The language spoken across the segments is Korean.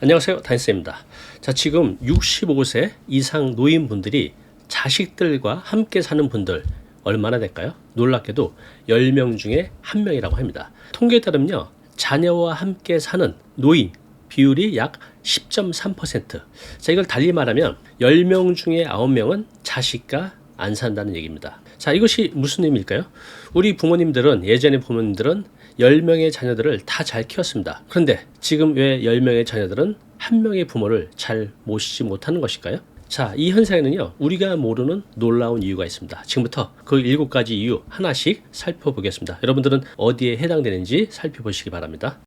안녕하세요. 다인쌤입니다. 자, 지금 65세 이상 노인분들이 자식들과 함께 사는 분들 얼마나 될까요? 놀랍게도 10명 중에 1명이라고 합니다. 통계에 따르면요. 자녀와 함께 사는 노인 비율이 약 10.3%. 자, 이걸 달리 말하면 10명 중에 9명은 자식과 안 산다는 얘기입니다. 자, 이것이 무슨 의미일까요? 우리 부모님들은 예전에 부모님들은 10명의 자녀들을 다 잘 키웠습니다. 그런데 지금 왜 10명의 자녀들은 한 명의 부모를 잘 모시지 못하는 것일까요? 자, 이 현상에는요, 우리가 모르는 놀라운 이유가 있습니다. 지금부터 그 일곱 가지 이유 하나씩 살펴보겠습니다. 여러분들은 어디에 해당되는지 살펴보시기 바랍니다.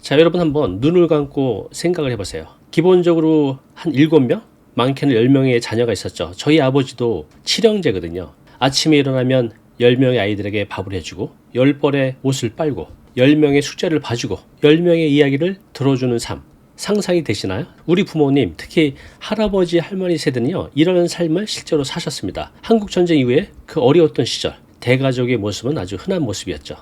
자, 여러분 한번 눈을 감고 생각을 해보세요. 기본적으로 한 7명? 많게는 10명의 자녀가 있었죠. 저희 아버지도 7형제거든요. 아침에 일어나면 10명의 아이들에게 밥을 해주고 10벌의 옷을 빨고 10명의 숙제를 봐주고 10명의 이야기를 들어주는 삶. 상상이 되시나요? 우리 부모님, 특히 할아버지, 할머니 세대는요, 이런 삶을 실제로 사셨습니다. 한국전쟁 이후에 그 어려웠던 시절, 대가족의 모습은 아주 흔한 모습이었죠.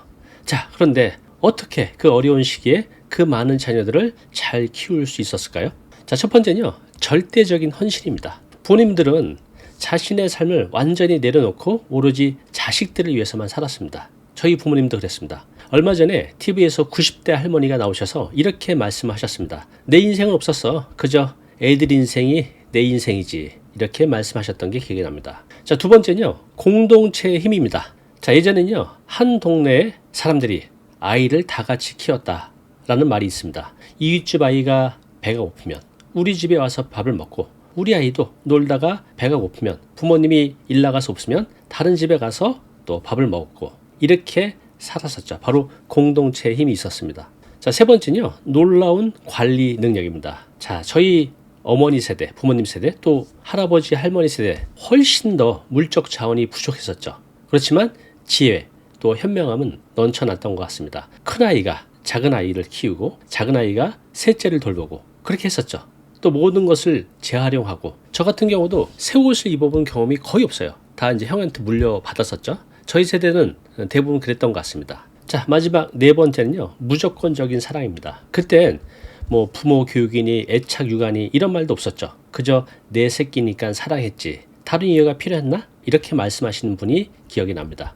자, 그런데 어떻게 그 어려운 시기에 그 많은 자녀들을 잘 키울 수 있었을까요? 자, 첫 번째는요, 절대적인 헌신입니다. 부모님들은 자신의 삶을 완전히 내려놓고 오로지 자식들을 위해서만 살았습니다. 저희 부모님도 그랬습니다. 얼마 전에 TV에서 90대 할머니가 나오셔서 이렇게 말씀하셨습니다. 내 인생은 없었어. 그저 애들 인생이 내 인생이지. 이렇게 말씀하셨던 게 기억이 납니다. 자, 두 번째는요. 공동체의 힘입니다. 자, 예전엔요. 한 동네에 사람들이 아이를 다 같이 키웠다라는 말이 있습니다. 이웃집 아이가 배가 고프면 우리 집에 와서 밥을 먹고 우리 아이도 놀다가 배가 고프면 부모님이 일 나가서 없으면 다른 집에 가서 또 밥을 먹고 이렇게 살았었죠. 바로 공동체의 힘이 있었습니다. 자, 세 번째는요. 놀라운 관리 능력입니다. 자, 저희 어머니 세대, 부모님 세대, 또 할아버지, 할머니 세대 훨씬 더 물적 자원이 부족했었죠. 그렇지만 지혜, 또 현명함은 넘쳐났던 것 같습니다. 큰 아이가 작은 아이를 키우고 작은 아이가 셋째를 돌보고 그렇게 했었죠. 또 모든 것을 재활용하고 저 같은 경우도 새 옷을 입어본 경험이 거의 없어요. 다 이제 형한테 물려받았었죠. 저희 세대는 대부분 그랬던 것 같습니다. 자, 마지막 네 번째는요. 무조건적인 사랑입니다. 그땐 뭐 부모 교육이니 애착 육아니 이런 말도 없었죠. 그저 내 새끼니까 사랑했지. 다른 이유가 필요했나? 이렇게 말씀하시는 분이 기억이 납니다.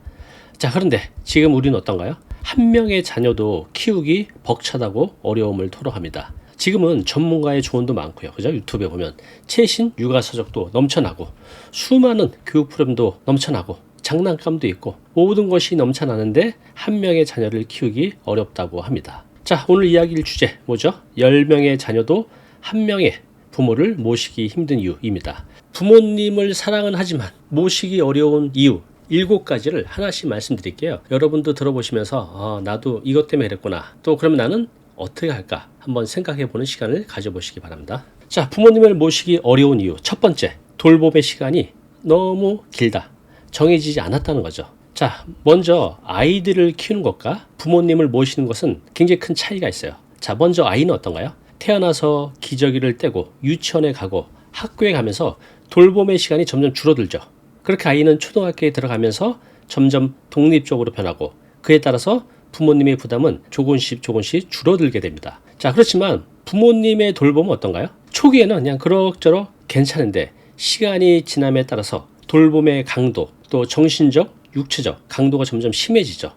자, 그런데 지금 우리는 어떤가요? 한 명의 자녀도 키우기 벅차다고 어려움을 토로합니다. 지금은 전문가의 조언도 많고요. 그죠? 유튜브에 보면 최신 육아 서적도 넘쳐나고 수많은 교육 프로그램도 넘쳐나고 장난감도 있고 모든 것이 넘쳐나는데 한 명의 자녀를 키우기 어렵다고 합니다. 자, 오늘 이야기할 주제 뭐죠? 10명의 자녀도 한 명의 부모를 모시기 힘든 이유입니다. 부모님을 사랑은 하지만 모시기 어려운 이유 일곱 가지를 하나씩 말씀드릴게요. 여러분도 들어보시면서 아, 나도 이것 때문에 그랬구나. 또 그러면 나는 어떻게 할까? 한번 생각해 보는 시간을 가져보시기 바랍니다. 자, 부모님을 모시기 어려운 이유. 첫 번째, 돌봄의 시간이 너무 길다. 정해지지 않았다는 거죠. 자, 먼저 아이들을 키우는 것과 부모님을 모시는 것은 굉장히 큰 차이가 있어요. 자, 먼저 아이는 어떤가요? 태어나서 기저귀를 떼고 유치원에 가고 학교에 가면서 돌봄의 시간이 점점 줄어들죠. 그렇게 아이는 초등학교에 들어가면서 점점 독립적으로 변하고 그에 따라서 부모님의 부담은 조금씩 조금씩 줄어들게 됩니다. 자, 그렇지만 부모님의 돌봄은 어떤가요? 초기에는 그냥 그럭저럭 괜찮은데 시간이 지남에 따라서 돌봄의 강도 또 정신적, 육체적 강도가 점점 심해지죠.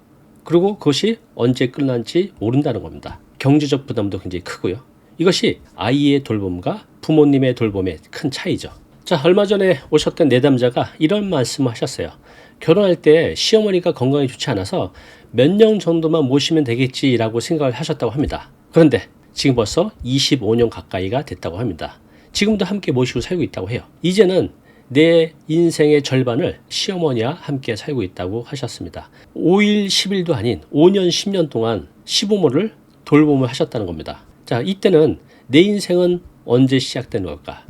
그리고 그것이 언제 끝날지 모른다는 겁니다. 경제적 부담도 굉장히 크고요. 이것이 아이의 돌봄과 부모님의 돌봄의 큰 차이죠. 자, 얼마 전에 오셨던 내담자가 이런 말씀을 하셨어요. 결혼할 때 시어머니가 건강이 좋지 않아서 몇 년 정도만 모시면 되겠지라고 생각을 하셨다고 합니다. 그런데 지금 벌써 25년 가까이가 됐다고 합니다. 지금도 함께 모시고 살고 있다고 해요. 이제는 내 인생의 절반을 시어머니와 함께 살고 있다고 하셨습니다. 5일, 10일도 아닌 5년, 10년 동안 시부모를 돌봄을 하셨다는 겁니다. 자, 이때는 내 인생은 언제 시작되는 걸까?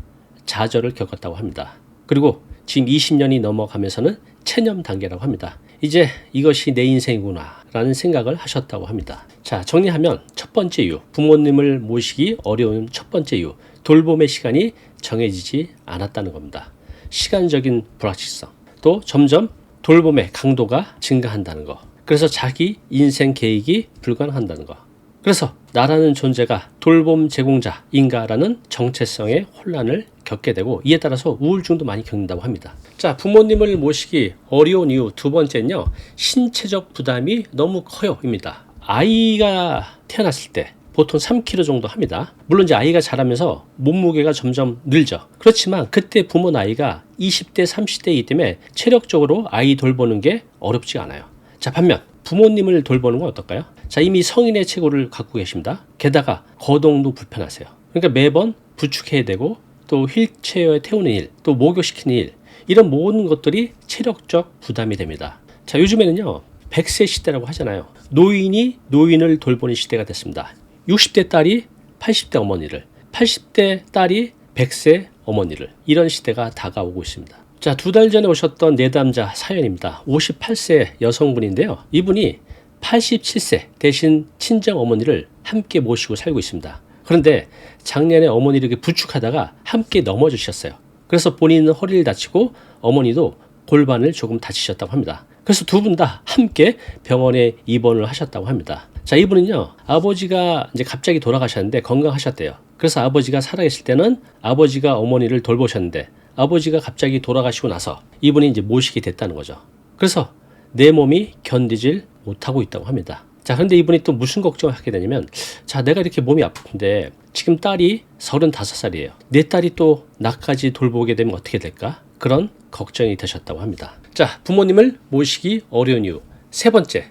좌절을 겪었다고 합니다. 그리고 지금 20년이 넘어가면서는 체념 단계라고 합니다. 이제 이것이 내 인생이구나 라는 생각을 하셨다고 합니다. 자, 정리하면 첫 번째 이유, 부모님을 모시기 어려운 첫 번째 이유, 돌봄의 시간이 정해지지 않았다는 겁니다. 시간적인 불확실성, 또 점점 돌봄의 강도가 증가한다는 거. 그래서 자기 인생 계획이 불가능한다는 거. 그래서 나라는 존재가 돌봄 제공자인가라는 정체성의 혼란을 겪게 되고 이에 따라서 우울증도 많이 겪는다고 합니다. 자, 부모님을 모시기 어려운 이유 두 번째는요. 신체적 부담이 너무 커요입니다. 아이가 태어났을 때 보통 3kg 정도 합니다. 물론 이제 아이가 자라면서 몸무게가 점점 늘죠. 그렇지만 그때 부모 나이가 20대, 30대이기 때문에 체력적으로 아이 돌보는 게 어렵지가 않아요. 자, 반면 부모님을 돌보는 건 어떨까요? 자, 이미 성인의 체구를 갖고 계십니다. 게다가 거동도 불편하세요. 그러니까 매번 부축해야 되고 또 휠체어에 태우는 일, 또 목욕시키는 일, 이런 모든 것들이 체력적 부담이 됩니다. 자, 요즘에는요, 100세 시대라고 하잖아요. 노인이 노인을 돌보는 시대가 됐습니다. 60대 딸이 80대 어머니를, 80대 딸이 100세 어머니를, 이런 시대가 다가오고 있습니다. 자, 두 달 전에 오셨던 내담자 사연입니다. 58세 여성분인데요. 이분이 87세 대신 친정 어머니를 함께 모시고 살고 있습니다. 그런데 작년에 어머니를 이렇게 부축하다가 함께 넘어지셨어요. 그래서 본인은 허리를 다치고 어머니도 골반을 조금 다치셨다고 합니다. 그래서 두 분 다 함께 병원에 입원을 하셨다고 합니다. 자, 이분은요, 아버지가 이제 갑자기 돌아가셨는데 건강하셨대요. 그래서 아버지가 살아있을 때는 아버지가 어머니를 돌보셨는데 아버지가 갑자기 돌아가시고 나서 이분이 이제 모시게 됐다는 거죠. 그래서 내 몸이 견디질 못하고 있다고 합니다. 자, 그런데 이분이 또 무슨 걱정을 하게 되냐면, 자, 내가 이렇게 몸이 아픈데, 지금 딸이 35살이에요. 내 딸이 또 나까지 돌보게 되면 어떻게 될까? 그런 걱정이 되셨다고 합니다. 자, 부모님을 모시기 어려운 이유. 세 번째,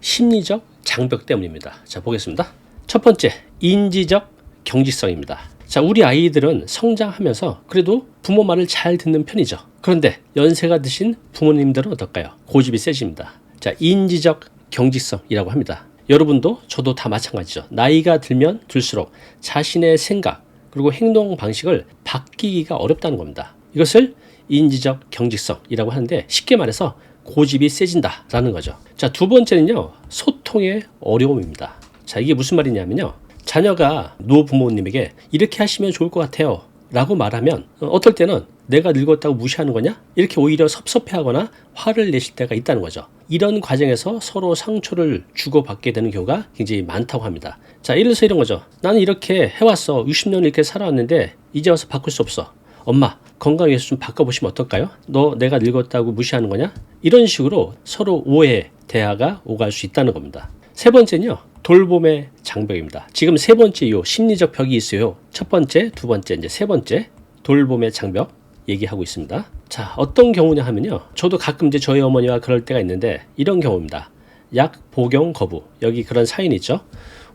심리적 장벽 때문입니다. 자, 보겠습니다. 첫 번째, 인지적 경직성입니다. 자, 우리 아이들은 성장하면서 그래도 부모 말을 잘 듣는 편이죠. 그런데 연세가 드신 부모님들은 어떨까요? 고집이 세집니다. 자, 인지적 경직성이라고 합니다. 여러분도 저도 다 마찬가지죠. 나이가 들면 들수록 자신의 생각 그리고 행동 방식을 바뀌기가 어렵다는 겁니다. 이것을 인지적 경직성이라고 하는데 쉽게 말해서 고집이 세진다라는 거죠. 자, 두 번째는요. 소통의 어려움입니다. 자, 이게 무슨 말이냐면요. 자녀가 노 부모님에게 이렇게 하시면 좋을 것 같아요. 라고 말하면 어떨 때는 내가 늙었다고 무시하는 거냐? 이렇게 오히려 섭섭해하거나 화를 내실 때가 있다는 거죠. 이런 과정에서 서로 상처를 주고받게 되는 경우가 굉장히 많다고 합니다. 자, 예를 들어서 이런 거죠. 나는 이렇게 해왔어. 60년 이렇게 살아왔는데 이제 와서 바꿀 수 없어. 엄마, 건강 위해서 좀 바꿔보시면 어떨까요? 너 내가 늙었다고 무시하는 거냐? 이런 식으로 서로 오해, 대화가 오갈 수 있다는 겁니다. 세 번째는요. 돌봄의 장벽입니다. 지금 세 번째 요 심리적 벽이 있어요. 첫 번째, 두 번째, 이제 세 번째 돌봄의 장벽 얘기하고 있습니다. 자, 어떤 경우냐 하면요. 저도 가끔 이제 저희 어머니와 그럴 때가 있는데 이런 경우입니다. 약 복용 거부. 여기 그런 사연이 있죠.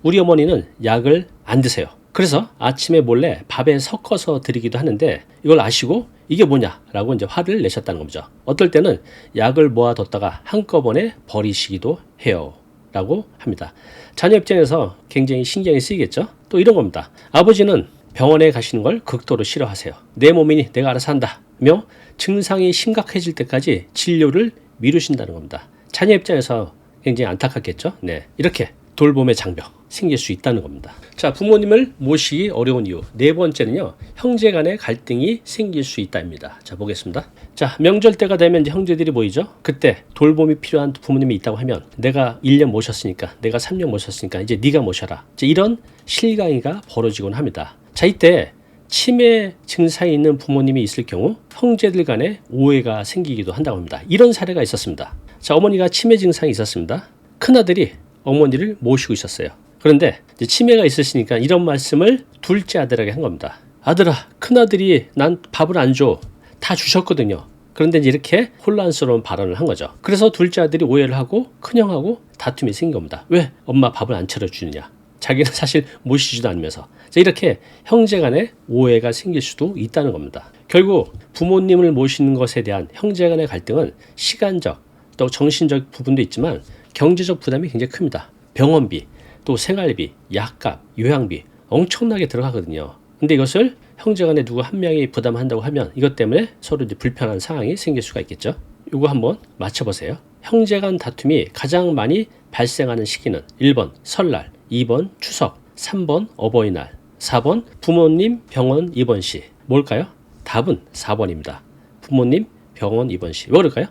우리 어머니는 약을 안 드세요. 그래서 아침에 몰래 밥에 섞어서 드리기도 하는데 이걸 아시고 이게 뭐냐라고 이제 화를 내셨다는 거죠. 어떨 때는 약을 모아뒀다가 한꺼번에 버리시기도 해요. 라고 합니다. 자녀 입장에서 굉장히 신경이 쓰이겠죠? 또 이런 겁니다. 아버지는 병원에 가시는 걸 극도로 싫어하세요. 내 몸이니 내가 알아서 한다. 며 증상이 심각해질 때까지 진료를 미루신다는 겁니다. 자녀 입장에서 굉장히 안타깝겠죠? 네. 이렇게 돌봄의 장벽 생길 수 있다는 겁니다. 자, 부모님을 모시기 어려운 이유. 네 번째는요, 형제 간의 갈등이 생길 수 있다입니다. 자, 보겠습니다. 자, 명절 때가 되면 이제 형제들이 모이죠? 그때 돌봄이 필요한 부모님이 있다고 하면 내가 1년 모셨으니까, 내가 3년 모셨으니까 이제 네가 모셔라. 이제 이런 실강이가 벌어지곤 합니다. 자, 이때 치매 증상이 있는 부모님이 있을 경우 형제들 간에 오해가 생기기도 한다고 합니다. 이런 사례가 있었습니다. 자, 어머니가 치매 증상이 있었습니다. 큰아들이 어머니를 모시고 있었어요. 그런데 치매가 있으시니까 이런 말씀을 둘째 아들에게 한 겁니다. 아들아, 큰아들이 난 밥을 안 줘. 다 주셨거든요. 그런데 이렇게 혼란스러운 발언을 한 거죠. 그래서 둘째 아들이 오해를 하고 큰형하고 다툼이 생긴 겁니다. 왜 엄마 밥을 안 차려주느냐. 자기는 사실 모시지도 않으면서. 자, 이렇게 형제 간에 오해가 생길 수도 있다는 겁니다. 결국 부모님을 모시는 것에 대한 형제 간의 갈등은 시간적 또 정신적 부분도 있지만 경제적 부담이 굉장히 큽니다. 병원비, 또 생활비, 약값, 요양비 엄청나게 들어가거든요. 근데 이것을 형제 간에 누구 한 명이 부담한다고 하면 이것 때문에 서로 이제 불편한 상황이 생길 수가 있겠죠. 이거 한번 맞춰보세요. 형제 간 다툼이 가장 많이 발생하는 시기는 1번 설날, 2번 추석, 3번 어버이날, 4번 부모님 병원 입원 시. 뭘까요? 답은 4번입니다. 부모님 병원 입원 시. 왜 그럴까요?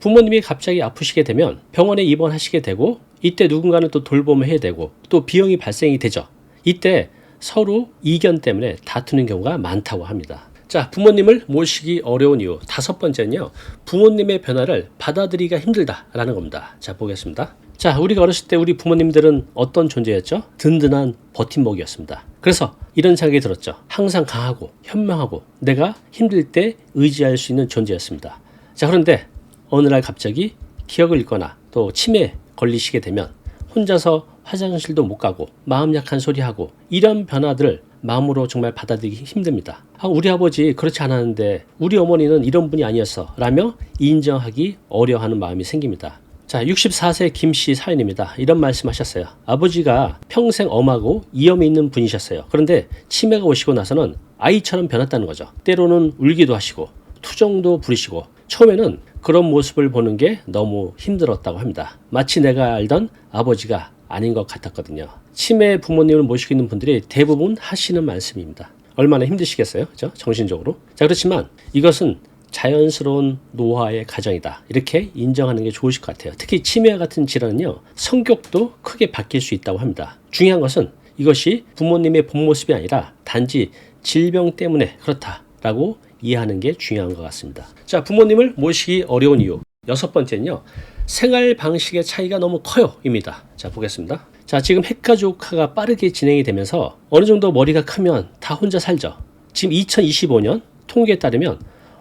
부모님이 갑자기 아프시게 되면 병원에 입원하시게 되고 이때 누군가는 또 돌봄을 해야 되고 또 비용이 발생이 되죠. 이때 서로 이견 때문에 다투는 경우가 많다고 합니다. 자, 부모님을 모시기 어려운 이유 다섯 번째는요. 부모님의 변화를 받아들이기가 힘들다라는 겁니다. 자, 보겠습니다. 자, 우리가 어렸을 때 우리 부모님들은 어떤 존재였죠? 든든한 버팀목이었습니다. 그래서 이런 생각이 들었죠. 항상 강하고 현명하고 내가 힘들 때 의지할 수 있는 존재였습니다. 자, 그런데 어느 날 갑자기 기억을 잃거나 또 치매에 걸리시게 되면 혼자서 화장실도 못 가고 마음 약한 소리 하고 이런 변화들을 마음으로 정말 받아들이기 힘듭니다. 아, 우리 아버지 그렇지 않았는데 우리 어머니는 이런 분이 아니었어 라며 인정하기 어려워하는 마음이 생깁니다. 자, 64세 김 씨 사연입니다. 이런 말씀하셨어요. 아버지가 평생 엄하고 이염이 있는 분이셨어요. 그런데 치매가 오시고 나서는 아이처럼 변했다는 거죠. 때로는 울기도 하시고 투정도 부리시고 처음에는 그런 모습을 보는 게 너무 힘들었다고 합니다. 마치 내가 알던 아버지가 아닌 것 같았거든요. 치매 부모님을 모시고 있는 분들이 대부분 하시는 말씀입니다. 얼마나 힘드시겠어요? 그죠? 정신적으로. 자, 그렇지만 이것은 자연스러운 노화의 과정이다. 이렇게 인정하는 게 좋으실 것 같아요. 특히 치매 같은 질환은요, 성격도 크게 바뀔 수 있다고 합니다. 중요한 것은 이것이 부모님의 본 모습이 아니라 단지 질병 때문에 그렇다라고 이해하는 게 중요한 것 같습니다. 자, 부모님을 모시기 어려운 이유. 여섯 번째는요, 생활 방식의 차이가 너무 커요. 입니다. 자, 보겠습니다. 자, 지금 핵가족화가 빠르게 진행이 되면서 어느 정도 머리가 크면 다 혼자 살죠. 지금 2025년 통계에 따르면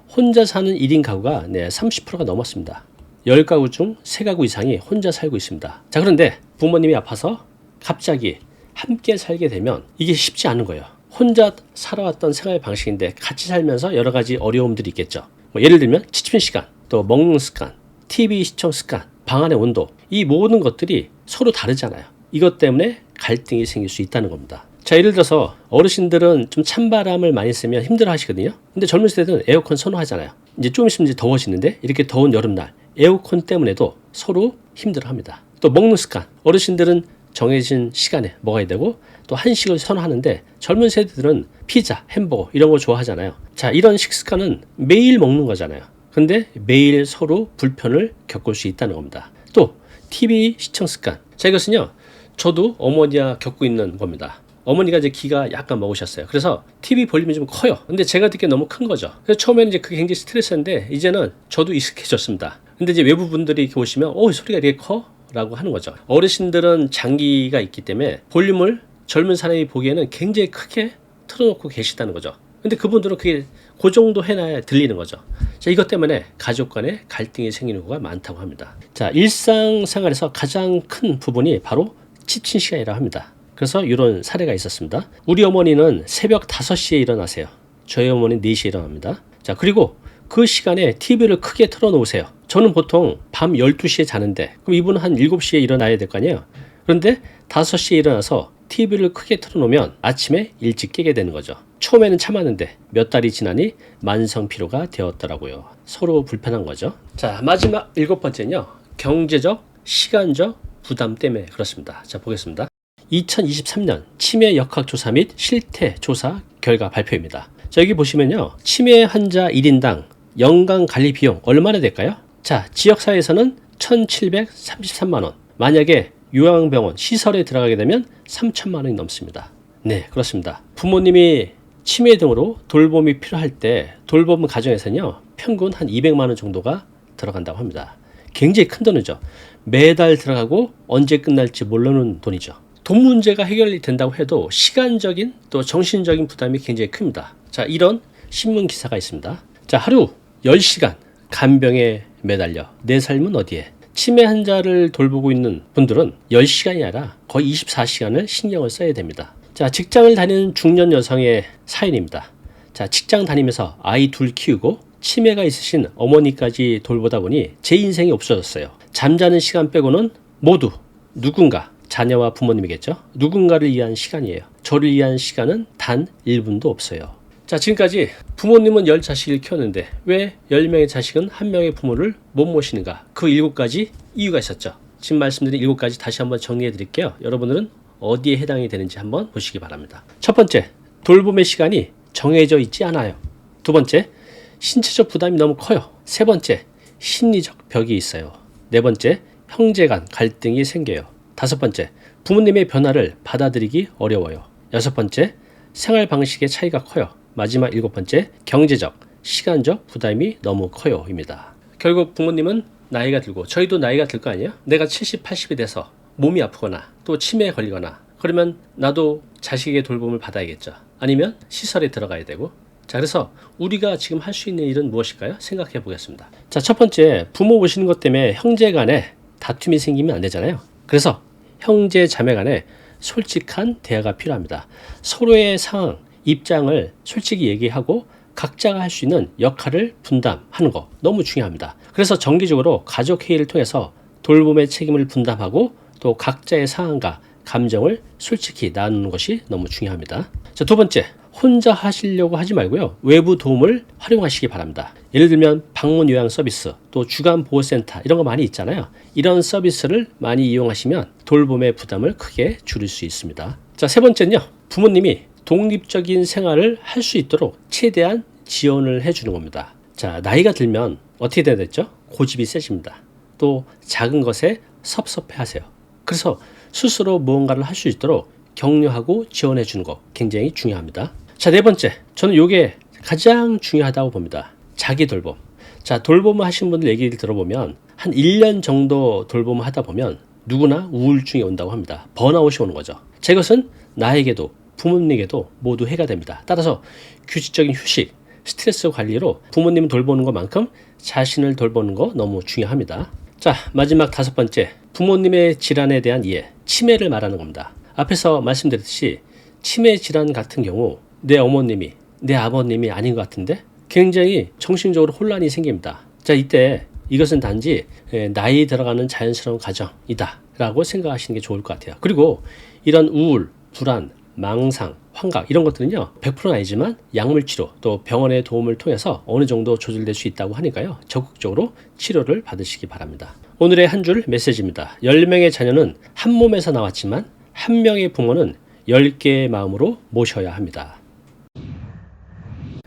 혼자 사는 1인 가구가 네, 30%가 넘었습니다. 10가구 중 3가구 이상이 혼자 살고 있습니다. 자, 그런데 부모님이 아파서 갑자기 함께 살게 되면 이게 쉽지 않은 거예요. 혼자 살아왔던 생활 방식인데 같이 살면서 여러 가지 어려움들이 있겠죠. 뭐 예를 들면 지침 시간, 또 먹는 습관, TV 시청 습관, 방 안의 온도, 이 모든 것들이 서로 다르잖아요. 이것 때문에 갈등이 생길 수 있다는 겁니다. 자, 예를 들어서 어르신들은 좀 찬바람을 많이 쓰면 힘들어 하시거든요. 근데 젊은 세대는 에어컨 선호하잖아요. 이제 좀 있으면 이제 더워지는데 이렇게 더운 여름날 에어컨 때문에도 서로 힘들어 합니다. 또 먹는 습관. 어르신들은 정해진 시간에 먹어야 되고 또 한식을 선호하는데 젊은 세대들은 피자, 햄버거 이런 거 좋아하잖아요. 자, 이런 식습관은 매일 먹는 거잖아요. 근데 매일 서로 불편을 겪을 수 있다는 겁니다. 또 TV 시청 습관. 자, 이것은요. 저도 어머니와 겪고 있는 겁니다. 어머니가 이제 기가 약간 먹으셨어요. 그래서 TV 볼륨이 좀 커요. 근데 제가 듣기에 너무 큰 거죠. 그래서 처음에는 이제 그게 굉장히 스트레스인데 이제는 저도 익숙해졌습니다. 근데 이제 외부 분들이 이렇게 오시면 어 소리가 이렇게 커? 라고 하는 거죠. 어르신들은 장기가 있기 때문에 볼륨을 젊은 사람이 보기에는 굉장히 크게 틀어놓고 계시다는 거죠. 근데 그분들은 그게 그 정도 해놔야 들리는 거죠. 자, 이것 때문에 가족 간에 갈등이 생기는 경우가 많다고 합니다. 자, 일상생활에서 가장 큰 부분이 바로 취침 시간이라고 합니다. 그래서 이런 사례가 있었습니다. 우리 어머니는 새벽 5시에 일어나세요. 저희 어머니는 4시에 일어납니다. 자, 그리고 그 시간에 TV를 크게 틀어놓으세요. 저는 보통 밤 12시에 자는데, 그럼 이분은 한 7시에 일어나야 될 거 아니에요? 그런데 5시에 일어나서 TV를 크게 틀어놓으면 아침에 일찍 깨게 되는 거죠. 처음에는 참았는데 몇 달이 지나니 만성 피로가 되었더라고요. 서로 불편한 거죠. 자, 마지막 일곱 번째는요. 경제적, 시간적 부담 때문에 그렇습니다. 자, 보겠습니다. 2023년 치매 역학 조사 및 실태 조사 결과 발표입니다. 자, 여기 보시면요. 치매 환자 1인당 연간 관리 비용 얼마나 될까요? 자, 지역사회에서는 1,733만 원. 만약에 요양병원 시설에 들어가게 되면 3천만 원이 넘습니다. 네, 그렇습니다. 부모님이 치매 등으로 돌봄이 필요할 때 돌봄 가정에서는요. 평균 한 200만 원 정도가 들어간다고 합니다. 굉장히 큰 돈이죠. 매달 들어가고 언제 끝날지 모르는 돈이죠. 돈 문제가 해결이 된다고 해도 시간적인 또 정신적인 부담이 굉장히 큽니다. 자, 이런 신문 기사가 있습니다. 자, 하루 10시간 간병에 매달려 내 삶은 어디에? 치매 환자를 돌보고 있는 분들은 10시간이 아니라 거의 24시간을 신경을 써야 됩니다. 자, 직장을 다니는 중년 여성의 사연입니다. 자, 직장 다니면서 아이 둘 키우고 치매가 있으신 어머니까지 돌보다 보니 제 인생이 없어졌어요. 잠자는 시간 빼고는 모두 누군가 자녀와 부모님이겠죠. 누군가를 위한 시간이에요. 저를 위한 시간은 단 1분도 없어요. 자, 지금까지 부모님은 10자식을 키웠는데 왜 10명의 자식은 한 명의 부모를 못 모시는가? 그 7가지 이유가 있었죠. 지금 말씀드린 7가지 다시 한번 정리해 드릴게요. 여러분들은 어디에 해당이 되는지 한번 보시기 바랍니다. 첫 번째, 돌봄의 시간이 정해져 있지 않아요. 두 번째, 신체적 부담이 너무 커요. 세 번째, 심리적 벽이 있어요. 네 번째, 형제 간 갈등이 생겨요. 다섯 번째, 부모님의 변화를 받아들이기 어려워요. 여섯 번째, 생활 방식의 차이가 커요. 마지막 일곱 번째, 경제적, 시간적 부담이 너무 커요입니다. 결국 부모님은 나이가 들고 저희도 나이가 들 거 아니에요? 내가 70, 80이 돼서 몸이 아프거나 또 치매에 걸리거나 그러면 나도 자식의 돌봄을 받아야겠죠. 아니면 시설에 들어가야 되고 자, 그래서 우리가 지금 할 수 있는 일은 무엇일까요? 생각해 보겠습니다. 자, 첫 번째, 부모 모시는 것 때문에 형제 간에 다툼이 생기면 안 되잖아요. 그래서 형제 자매 간에 솔직한 대화가 필요합니다. 서로의 상황, 입장을 솔직히 얘기하고 각자가 할 수 있는 역할을 분담하는 거 너무 중요합니다. 그래서 정기적으로 가족 회의를 통해서 돌봄의 책임을 분담하고 또 각자의 상황과 감정을 솔직히 나누는 것이 너무 중요합니다. 자, 두 번째. 혼자 하시려고 하지 말고요. 외부 도움을 활용하시기 바랍니다. 예를 들면 방문 요양 서비스, 또 주간 보호센터 이런 거 많이 있잖아요. 이런 서비스를 많이 이용하시면 돌봄의 부담을 크게 줄일 수 있습니다. 자, 세 번째는요. 부모님이 독립적인 생활을 할 수 있도록 최대한 지원을 해 주는 겁니다. 자, 나이가 들면 어떻게 돼야 됐죠? 고집이 세집니다. 또 작은 것에 섭섭해 하세요. 그래서 스스로 무언가를 할 수 있도록 격려하고 지원해 주는 거 굉장히 중요합니다. 자, 네 번째. 저는 이게 가장 중요하다고 봅니다. 자기 돌봄. 자, 돌봄을 하신 분들 얘기를 들어보면 한 1년 정도 돌봄을 하다 보면 누구나 우울증이 온다고 합니다. 번아웃이 오는 거죠. 자, 이것은 나에게도 부모님에게도 모두 해가 됩니다. 따라서 규칙적인 휴식, 스트레스 관리로 부모님 돌보는 것만큼 자신을 돌보는 거 너무 중요합니다. 자, 마지막 다섯 번째. 부모님의 질환에 대한 이해, 치매를 말하는 겁니다. 앞에서 말씀드렸듯이 치매 질환 같은 경우 내 어머님이, 내 아버님이 아닌 것 같은데 굉장히 정신적으로 혼란이 생깁니다. 자, 이때 이것은 단지 에, 나이 들어가는 자연스러운 과정이다. 라고 생각하시는 게 좋을 것 같아요. 그리고 이런 우울, 불안, 망상, 환각 이런 것들은요 100%는 아니지만 약물 치료 또 병원의 도움을 통해서 어느 정도 조절될 수 있다고 하니까요 적극적으로 치료를 받으시기 바랍니다. 오늘의 한 줄 메시지입니다. 10명의 자녀는 한 몸에서 나왔지만 한 명의 부모는 10개의 마음으로 모셔야 합니다.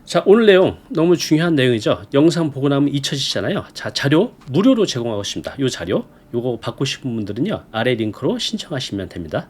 자, 오늘 내용 너무 중요한 내용이죠. 영상 보고 나면 잊혀지잖아요. 자, 자료 무료로 제공하고 있습니다. 이 자료, 요거 받고 싶은 분들은요, 아래 링크로 신청하시면 됩니다.